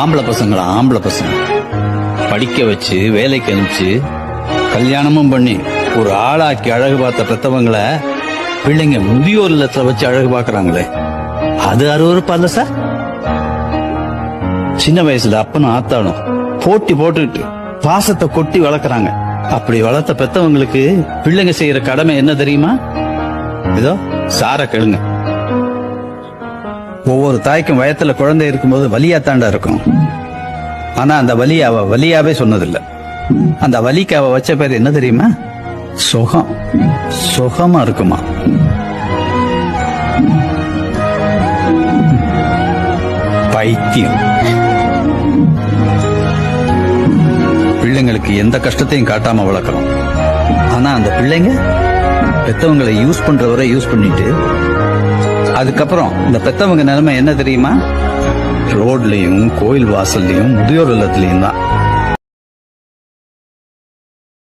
ஆம்பளை பசங்களா ஆம்பளை பசங்க? படிக்க வச்சு வேலைக்கு அனுப்பிச்சு கல்யாணமும் பண்ணி ஒரு ஆளாக்கி அழகு பார்த்த பெத்தவங்களை பிள்ளைங்க முதியோர் இல்லத்துல வச்சு அழகு பார்க்கறாங்களே. அது அருவருப்பா இல்ல சார்? சின்ன வயசுல அப்பனும் ஆத்தாலும் போட்டி போட்டுக்கிட்டு பாசத்தை கொட்டி வளர்க்குறாங்க. அப்படி வளர்த்த பெத்தவங்களுக்கு பிள்ளைங்க செய்யற கடமை என்ன தெரியுமா? இதோ சார கேளுங்க. ஒவ்வொரு தாய்க்கும் வயத்துல குழந்தை இருக்கும்போது வலியா தாண்டா இருக்கும். ஆனா அந்த வலி அவ வலியாவே சொன்னதில்ல. அந்த வலிக்கு அவ வச்ச பேர் என்ன தெரியுமா? சுகம். சுகமா இருக்குமா? பைத்தியம். பிள்ளைங்களுக்கு எந்த கஷ்டத்தையும் காட்டாம வளர்க்கறோம் ஆனா அந்த பிள்ளைங்க பெத்தவங்களை யூஸ் பண்றவரை யூஸ் பண்ணிட்டு அதுக்கப்புறம் இந்த பெத்தவங்க நிலைமை என்ன தெரியுமா? ரோட்லயும் கோயில் வாசல்லையும் முதியோர் இல்லத்திலையும் தான்.